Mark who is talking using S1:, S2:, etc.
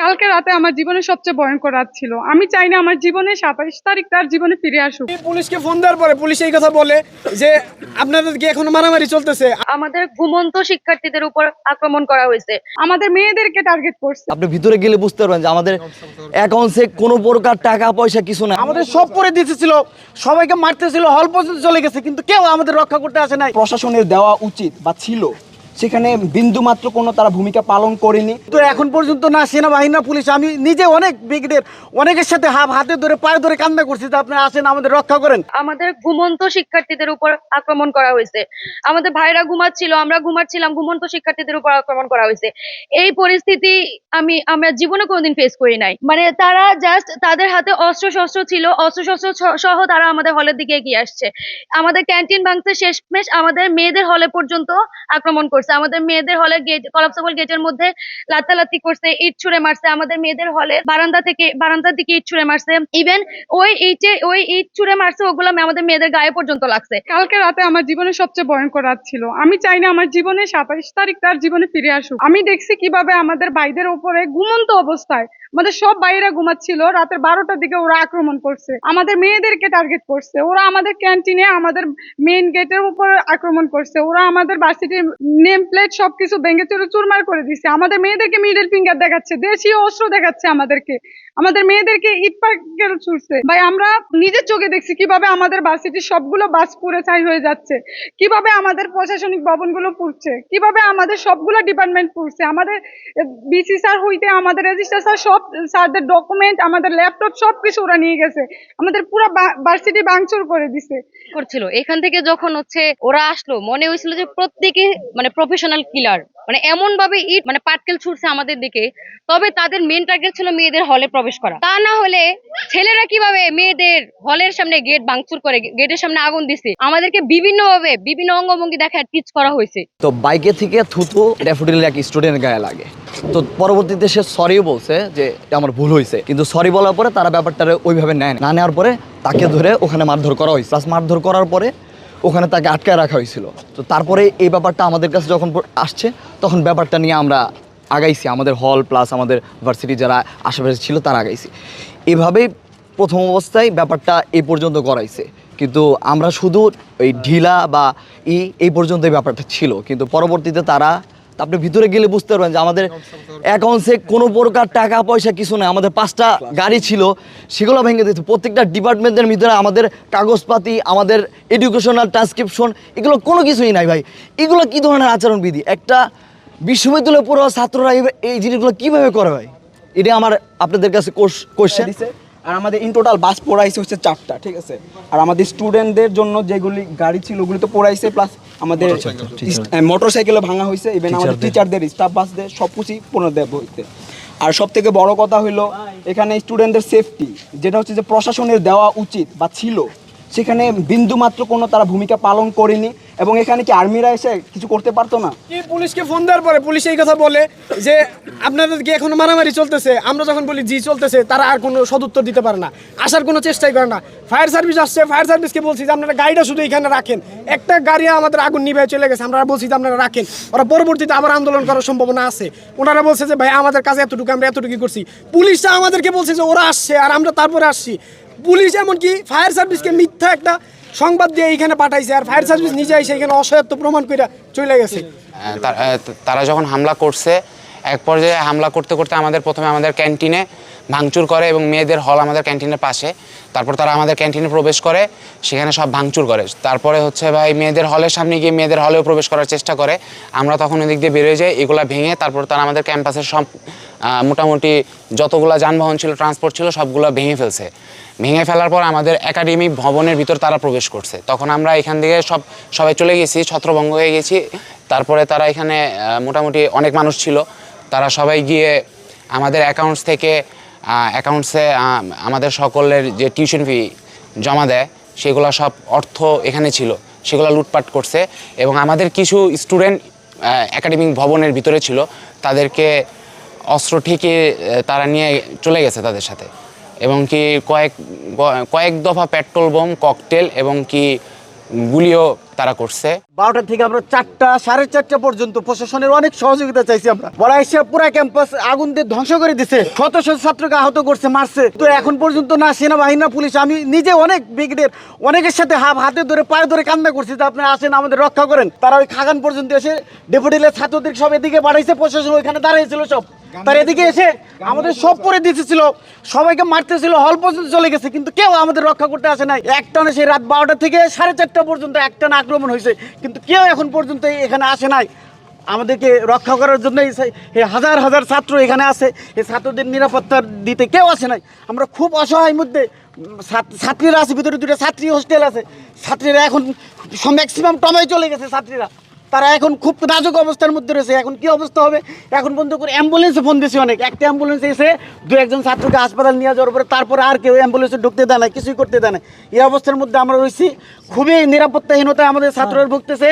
S1: কালকে রাতে আমার জীবনের সবচেয়ে ভয়ঙ্কর রাত ছিল। আমি চাই না আমার জীবনে সাতাইশ তারিখ তার জীবনে ফিরে আসুক।
S2: পুলিশকে ফোন দেওয়ার পরে পুলিশ এই কথা বলে যে আপনাদের কি এখনও মারামারি চলতেছে?
S3: আমাদের ঘুমন্ত শিক্ষার্থীদের উপর আক্রমণ করা হয়েছে।
S1: আমাদের মেয়েদেরকে টার্গেট করছে।
S4: আপনি ভিতরে গেলে বুঝতে পারবেন যে আমাদের অ্যাকাউন্টসে কোনো প্রকার টাকা পয়সা কিছু না
S2: আমাদের সব করে দিতেছিল সবাইকে মারতেছিল হল পর্যন্ত চলে গেছে কিন্তু কেউ আমাদের রক্ষা করতে আসে নাই।
S5: প্রশাসনের দেওয়া উচিত বা ছিল। সেখানে বিন্দু মাত্র কোনো তারা ভূমিকা পালন করেনি।
S2: তো এখন পর্যন্ত না সেনাবাহিনী না পুলিশ আমি নিজে অনেক ব্রিগেডের অনেকের সাথে হাত হাতে ধরে পায়ে ধরে কান্না করছি যে আপনারা আসেন আমাদের রক্ষা করেন।
S3: আমাদের ঘুমন্ত শিক্ষার্থীদের উপর আক্রমণ করা হয়েছে। আমাদের ভাইরা ঘুমাচ্ছিল আমরা ঘুমাচ্ছিলাম ঘুমন্ত শিক্ষার্থীদের উপর আক্রমণ করা হয়েছে। এই পরিস্থিতি আমি আমরা জীবনে কোনোদিন ফেস করি নাই। মানে তারা জাস্ট তাদের হাতে অস্ত্র শস্ত্র ছিল অস্ত্র শস্ত্র সহ তারা আমাদের হলের দিকে এগিয়ে আসছে। আমাদের ক্যান্টিন ভাঙতে শেষমেশ আমাদের মেয়েদের হলে পর্যন্ত আক্রমণ করছে। আমাদের মেয়েদের হলে গেট কলাপসাবল গেটের মধ্যে লাথালাথি করছে, ইট ছুঁড়ে মারছে। আমাদের মেয়েদের হলে বারান্দা থেকে, বারান্দার দিকে ইট ছুঁড়ে মারছে। ইভেন ওই ইটে, ওই ইট ছুঁড়ে মারছে, ওগুলো আমাদের মেয়েদের গায়ে পর্যন্ত লাগছে।
S1: কালকে রাতে আমার জীবনের সবচেয়ে ভয়ঙ্কর রাত ছিল। আমি চাই না আমার জীবনে সাতাইশ তারিখ তার জীবনে ফিরে আসুক। আমি দেখছি কীভাবে আমাদের ভাইদের উপরে ঘুমন্ত অবস্থায় আমাদের সব বাইরে ঘুমাচ্ছিল, রাতের বারোটার দিকে ওরা আক্রমণ করছে। আমাদের মেয়েদেরকে টার্গেট করছে। ওরা আমাদের ক্যান্টিনে আমাদের মেইন গেটের উপর আক্রমণ করছে। ওরা আমাদের ভার্সিটির নেম প্লেট সবকিছু ভেঙে চুরে চুরমার করে দিছে। আমাদের মেয়েদেরকে মিডল ফিঙ্গার দেখাচ্ছে, দেশীয় অস্ত্র দেখাচ্ছে আমাদেরকে। আমাদের মেয়েদেরকে ইট পাকের ছুটছে ভাই, আমরা নিজের চোখে দেখছি কীভাবে আমাদের ভার্সিটির সবগুলো বাস পুড়ে ছাই হয়ে যাচ্ছে। কীভাবে আমাদের প্রশাসনিক ভবনগুলো পুড়ছে? কীভাবে আমাদের সবগুলো ডিপার্টমেন্ট পুড়ছে? আমাদের বিসি স্যার হইতে আমাদের রেজিস্টার স্যার সব স্যারদের ডকুমেন্ট আমাদের ল্যাপটপ সব কিছু ওরা নিয়ে গেছে। আমাদের পুরো ভার্সিটি ভাঙচুর করে দিছে।
S3: করছিল। এখান থেকে যখন হচ্ছে ওরা আসলো, মনে হয়েছিল যে প্রত্যেকে মানে প্রফেশনাল কিলার মানে এমন ভাবে ইট মানে পাটকেল ছুটছে আমাদের দিকে, তবে তাদের মেন টার্গেট ছিল মেয়েদের হলে প্রবেশ করা। তা না হলে ছেলেরা কীভাবে মেয়েদের হলের সামনে গেট ভাঙচুর করে গেটের সামনে আগুন দিছে? আমাদেরকে বিভিন্ন ভাবে বিভিন্ন অঙ্গভঙ্গি দেখা টিচ করা হয়েছে।
S4: তো বাইকে থেকে থুতু ড্যাফোডিল এক স্টুডেন্টের গায়ে লাগে। তো পরবর্তীতে সে সরিও বলছে যে আমার ভুল হয়েছে। কিন্তু সরি বলার পরে তারা ব্যাপারটা ওইভাবে নেয়। না। নেওয়ার পরে তাকে ধরে ওখানে মারধর করা হয়েছে। প্লাস মারধর করার পরে ওখানে তাকে আটকায় রাখা হয়েছিল। তো তারপরে এই ব্যাপারটা আমাদের কাছে যখন আসছে, তখন ব্যাপারটা নিয়ে আমরা আগাইছি। আমাদের হল প্লাস আমাদের ভার্সিটি যারা আশেপাশে ছিল, তারা আগাইছি। এভাবেই প্রথম অবস্থায় ব্যাপারটা এই পর্যন্ত করাইছে কিন্তু আমরা শুধু ওই ঢিলা বা ই এই পর্যন্ত ব্যাপারটা ছিল। কিন্তু পরবর্তীতে তারা আপনি ভিতরে গেলে বুঝতে পারবেন যে আমাদের অ্যাকাউন্টসে কোনো প্রকার টাকা পয়সা কিছু নাই। আমাদের পাঁচটা গাড়ি ছিল, সেগুলো ভেঙে দিত প্রত্যেকটা ডিপার্টমেন্টের ভিতরে আমাদের কাগজপাতি, আমাদের এডুকেশনাল ট্রান্সক্রিপশন এগুলো কোনো কিছুই নাই ভাই। এগুলো কি ধরনের আচরণবিধি? একটা বিশ্ববিদ্যালয়ে পড়ুয়া ছাত্ররা এই- জিনিসগুলো কীভাবে করে ভাই? এটা আমার আপনাদের কাছে কোশ্চেন
S5: আর আমাদের ইন টোটাল বাস পড়াইছে হচ্ছে চারটা ঠিক আছে? আর আমাদের স্টুডেন্টদের জন্য যেগুলি গাড়ি ছিল ওগুলি তো পড়াইছে প্লাস আমাদের মোটর সাইকেলও ভাঙা হয়েছে ইভেন আমাদের টিচারদের স্টাফ বাসদের সব কিছুই পুনর্দেব হইতে। আর সব থেকে বড় কথা হলো এখানে স্টুডেন্টদের সেফটি যেটা হচ্ছে যে প্রশাসনের দেওয়া উচিত বা ছিল সেখানে বিন্দু মাত্র কোনো তারা ভূমিকা পালন করেনি। এবং এখানে কি আর্মিরা এসে কিছু করতে পারতো না?
S2: পুলিশকে ফোন দেওয়ার পরে পুলিশ এই কথা বলে যে, আপনাদের কি এখন মারামারি চলতেছে? আমরা যখন বলি জি চলতেছে, তারা আর কোনো সদুত্তর দিতে পারে না, আসার কোনো চেষ্টাই করে না। ফায়ার সার্ভিস আসছে, ফায়ার সার্ভিসকে বলছি যে, আপনারা গাড়িটা শুধু এখানে রাখেন। একটা গাড়ি আমাদের আগুন নিভে চলে গেছে, আমরা বলছি যে, আপনারা রাখেন। ওরা পরবর্তীতে আবার আন্দোলন করার সম্ভাবনা আছে। ওনারা বলছে যে, ভাই, আমাদের কাছে এতটুকু আমরা এতটুকু করছি। পুলিশটা আমাদেরকে বলছে যে, ওরা আসছে আর আমরা তারপরে আসছি। পুলিশ এমনকি ফায়ার সার্ভিসকে মিথ্যা একটা সংবাদ দিয়ে এখানে পাঠাইছে আর ফায়ার সার্ভিস নিজে এসে এখানে অসহায়ত্ব প্রমাণ করে চলে গেছে।
S6: তা- আহ, তারা যখন হামলা করছে এক পর্যায়ে হামলা করতে করতে আমাদের প্রথমে আমাদের ক্যান্টিনে ভাঙচুর করে এবং মেয়েদের হল আমাদের ক্যান্টিনের পাশে। তারপর তারা আমাদের ক্যান্টিনে প্রবেশ করে, সেখানে সব ভাঙচুর করে। তারপরে হচ্ছে ভাই মেয়েদের হলের সামনে গিয়ে মেয়েদের হলেও প্রবেশ করার চেষ্টা করে। আমরা তখন ওদিক দিয়ে বেরোয় যাই, এগুলা ভেঙে তারপর তারা আমাদের ক্যাম্পাসের সব মোটামুটি যতগুলো যানবাহন ছিল, ট্রান্সপোর্ট ছিল, সবগুলো ভেঙে ফেলছে। ভেঙে ফেলার পর আমাদের একাডেমিক ভবনের ভিতর তারা প্রবেশ করছে। তখন আমরা এখান থেকে সব, সবাই চলে গেছি, ছত্রভঙ্গ হয়ে গেছি। তারপরে তারা এখানে মোটামুটি অনেক মানুষ ছিল। তারা সবাই গিয়ে আমাদের অ্যাকাউন্টস থেকে অ্যাকাউন্টসে আমাদের সকলের যে টিউশন ফি জমা দেয়, সেগুলো সব অর্থ এখানে ছিল, সেগুলো লুটপাট করছে এবং আমাদের কিছু স্টুডেন্ট একাডেমিক ভবনের ভিতরে ছিল, তাদেরকে অস্ত্র ঠিকই তারা নিয়ে চলে গেছে তাদের সাথে। এবং কি কয়েক কয়েক দফা পেট্রোল বোম ককটেল এবং কি গুলিও তারা করছে।
S7: বারোটা থেকে আমরা চারটা, সাড়ে চারটা পর্যন্ত প্রশাসনের অনেক সহযোগিতা চাইছি আমরা। ওরা এসে পুরো ক্যাম্পাস আগুন দিয়ে ধ্বংস করে দিছে। শত শত ছাত্রকে আহত করছে, মারছে। তো এখন পর্যন্ত না সেনাবাহিনী, না পুলিশ, আমি নিজে অনেক ব্রিগেডের অনেকের সাথে হাফ হাতে ধরে, পায়ে ধরে কান্না করছি যে আপনারা আসেন, আমাদের রক্ষা করেন। তারা ওই খাগান পর্যন্ত এসে ডেপুটিলের ছাত্রদের সব এদিকে বাড়াইছে, প্রশাসন ওইখানে দাঁড়িয়েছিল সব। তার এদিকে এসে আমাদের সব পরে দিতেছিল, সবাইকে মারতেছিল, হল পর্যন্ত চলে গেছে, কিন্তু কেউ আমাদের রক্ষা করতে আসে নাই। একটানে সেই রাত বারোটা থেকে সাড়ে চারটা পর্যন্ত একটানা আক্রমণ হয়েছে, কিন্তু কেউ এখন পর্যন্ত এখানে আসে নাই। আমাদেরকে রক্ষা করার জন্য হাজার হাজার ছাত্র এখানে আছে। এই ছাত্রদের নিরাপত্তা দিতে কেউ আসে নাই। আমরা খুব অসহায় মধ্যে ছাত্রীরা আছে, ভিতরে দুটো ছাত্রী হোস্টেল আছে। ছাত্রীরা এখন ম্যাক্সিমাম টমায় চলে গেছে, ছাত্রীরা। তারা এখন খুব নাজুক অবস্থার মধ্যে রয়েছে। এখন কি অবস্থা হবে? এখন বন্ধ করে অ্যাম্বুলেন্সে ফোন দিয়েছি অনেক। একটা অ্যাম্বুলেন্স এসে দু একজন ছাত্রকে হাসপাতাল নিয়ে যাওয়ার পরে তারপরে আর কেউ অ্যাম্বুলেন্সে ঢুকতে দেয় না, কিছুই করতে দেয় না। এই অবস্থার মধ্যে আমরা রয়েছি। খুবই নিরাপত্তাহীনতায় আমাদের ছাত্ররা ভুগতেছে।